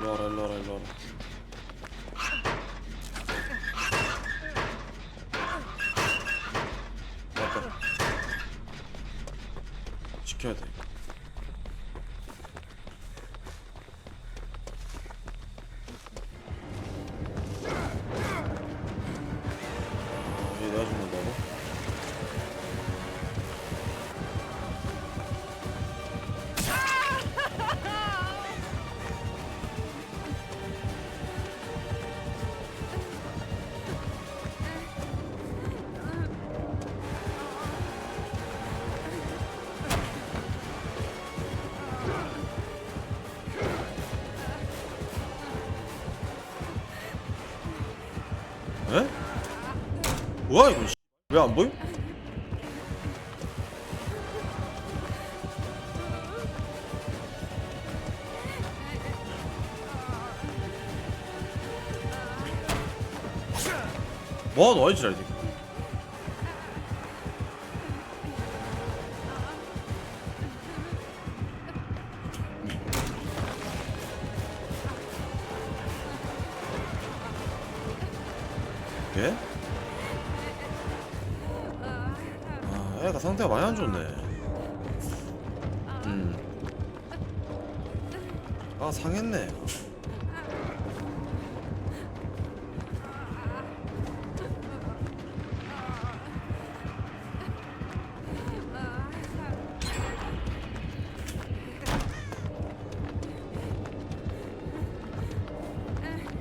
일로 와 뭐야 이거 왜 안 보임? 뭐하노 어이 지랄 이 새끼 예? 아, 애가 상태가 많이 안 좋네. 음. 아, 상했네.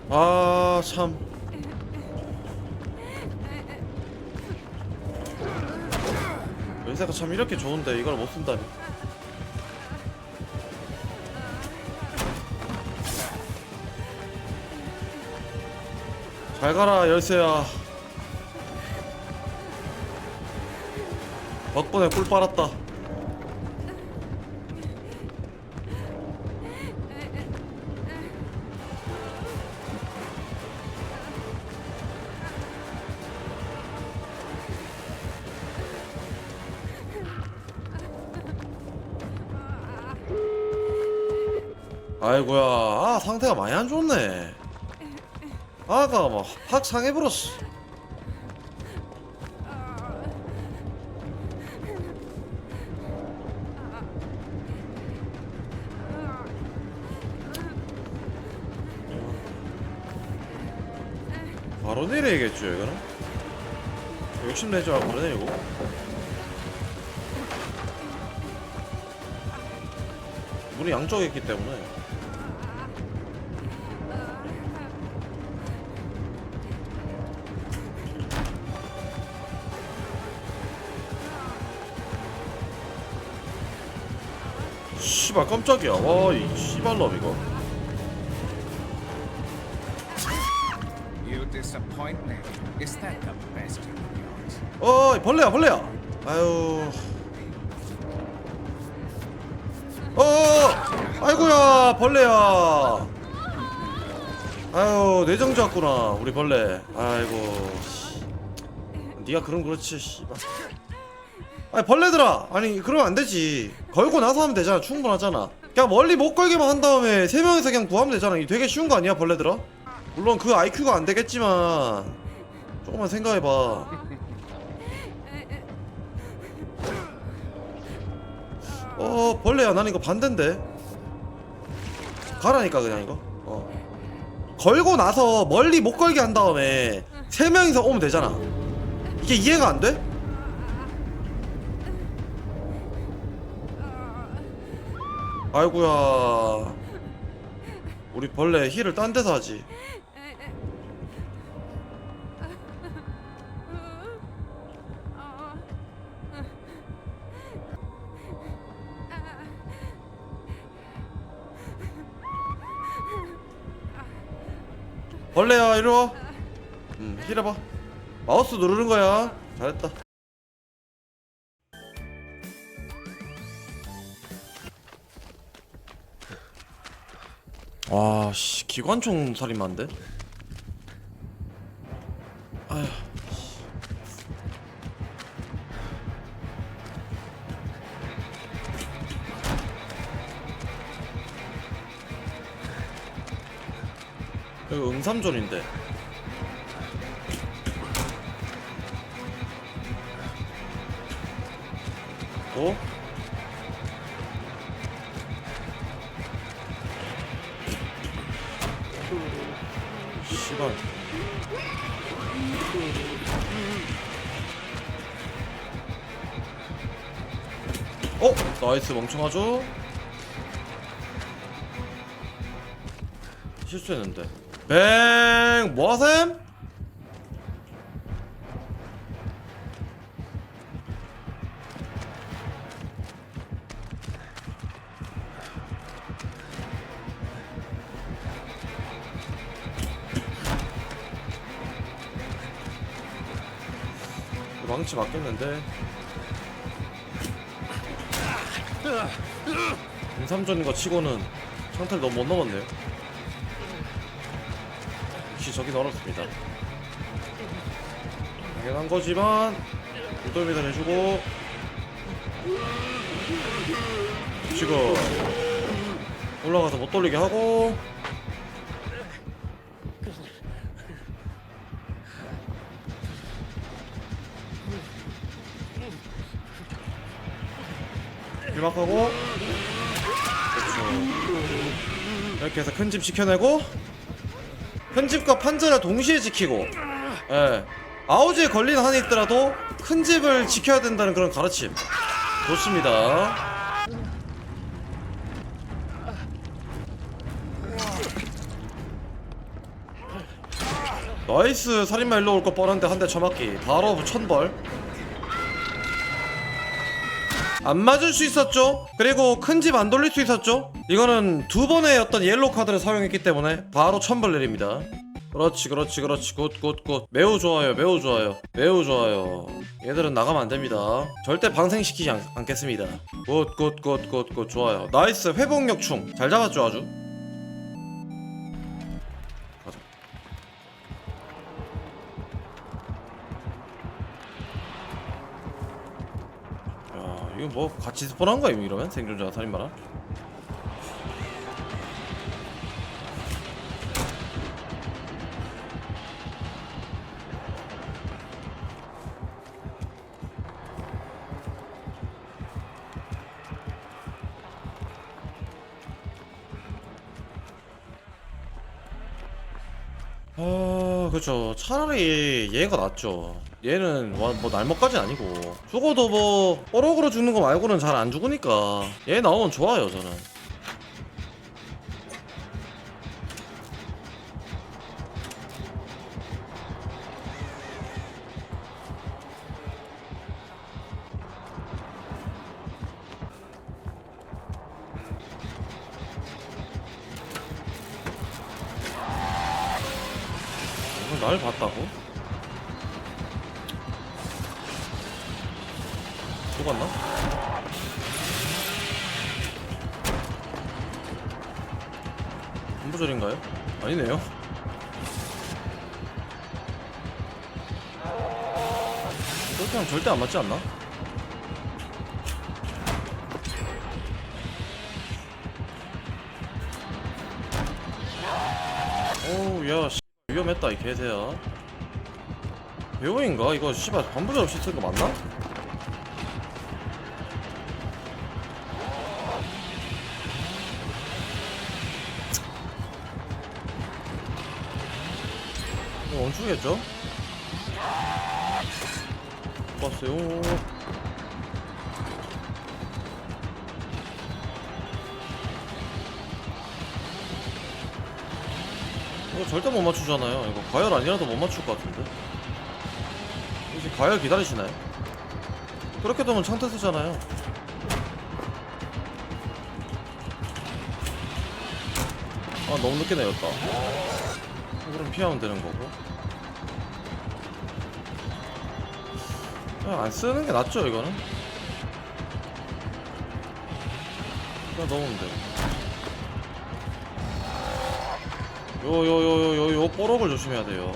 아, 참. 연세가 참 이렇게 좋은데 이걸 못 쓴다니. 잘 가라 열쇠야. 덕분에 꿀 빨았다. 아이고야, 아 상태가 많이 안 좋네. 아가 막 확 상해버렸어. 바로 내려야겠죠, 이거는. 욕심내지 말고 바로 내리고. 문이 양쪽에 있기 때문에. 씨발 깜짝이야. 와이 씨발놈 이거? 어이 벌레야 벌레야. 아유. 어 아이고야 벌레야. 아유 내정 잡구나 우리 벌레. 아이고 씨. 네가 그럼 그렇지 씨발 아니 벌레들아. 아니 그러면 안 되지. 걸고 나서 하면 되잖아. 충분하잖아. 그냥 멀리 못 걸게만 한 다음에 세 명이서 그냥 구하면 되잖아. 이거 되게 쉬운 거 아니야 벌레들아? 물론 그 IQ가 안 되겠지만 조금만 생각해봐. 어 벌레야 나는 이거 반대인데. 가라니까 그냥 이거. 어. 걸고 나서 멀리 못 걸게 한 다음에 세 명이서 오면 되잖아. 이게 이해가 안 돼? 아이고야 우리 벌레 힐을 딴 데서 하지 벌레야 이리 와. 음, 힐해봐. 마우스 누르는 거야. 잘했다. 와, 씨, 기관총 살인마인데? 아휴. 여기 응삼존인데 어? 어? 나이스 멍청하죠? 실수했는데 뱅 뭐하셈? 망치 맞겠는데 인삼전인 거 치고는 상태를 너무 못 넘었네요. 역시 저기 어렵습니다. 당연한 거지만 돌돌미들 해주고 지금 올라가서 못 돌리게 하고 일막하고. 그렇죠. 이렇게 해서 큰집 지켜내고 큰 집과 판자를 동시에 지키고 예. 아우지에 걸리는 한이 있더라도 큰 집을 지켜야 된다는 그런 가르침. 좋습니다. 나이스 살인마 일로 올거 뻔한데 한 대 쳐맞기. 바로 천벌 안 맞을 수 있었죠? 그리고 큰 집 안 돌릴 수 있었죠? 이거는 두 번의 어떤 옐로 카드를 사용했기 때문에 바로 천벌 내립니다. 그렇지 그렇지 그렇지. 굿굿굿. 매우 좋아요 매우 좋아요 매우 좋아요. 얘들은 나가면 안 됩니다. 절대 방생시키지 않, 않겠습니다. 굿 굿 굿 굿 굿. 좋아요. 나이스. 회복력 충. 잘 잡았죠 아주 이거 뭐 같이 스폰한 거야 이러면? 생존자 살인마랑 아 그렇죠. 차라리 얘가 낫죠 얘는 와, 뭐 날먹까진 아니고. 죽어도 뭐 뽀록으로 죽는 거 말고는 잘 안 죽으니까. 얘 나오면 좋아요 저는. 이걸 날 봤다고? 죽었나? 공부절인가요? 아니네요. 그렇게 하면 절대 안 맞지 않나? 오우 야 씨, 위험했다 이 개새야 배우인가? 이거 씨발 반부절 없이 쓴거 맞나? 원축이겠죠? 봤어요 이거 절대 못 맞추잖아요. 이거 과열 아니라도 못 맞출 것 같은데. 이제 과열 기다리시나요? 그렇게 되면 창태 쓰잖아요. 아 너무 늦게 내렸다. 그럼 피하면 되는 거고. 그냥 안 쓰는 게 낫죠 이거는. 그냥 넣으면 돼. 요요요요요 요 뽀록을 조심해야 돼요.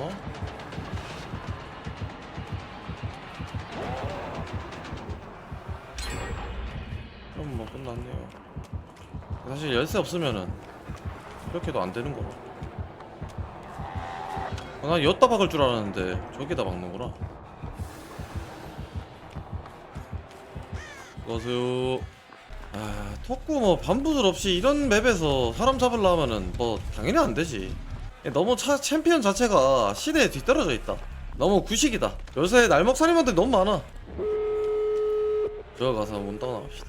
그럼 뭐 끝났네요. 사실 열쇠 없으면은 이렇게도 안 되는 거고. 어, 난 여따 박을 줄 알았는데 저기다 박는구나 수고하세요. 아 턱구 뭐 반부들 없이 이런 맵에서 사람 잡으려 하면은 뭐 당연히 안 되지. 너무 차, 챔피언 자체가 시대에 뒤떨어져 있다. 너무 구식이다. 요새 날먹살인만들 너무 많아. 들어가서 문 따고 나갑시다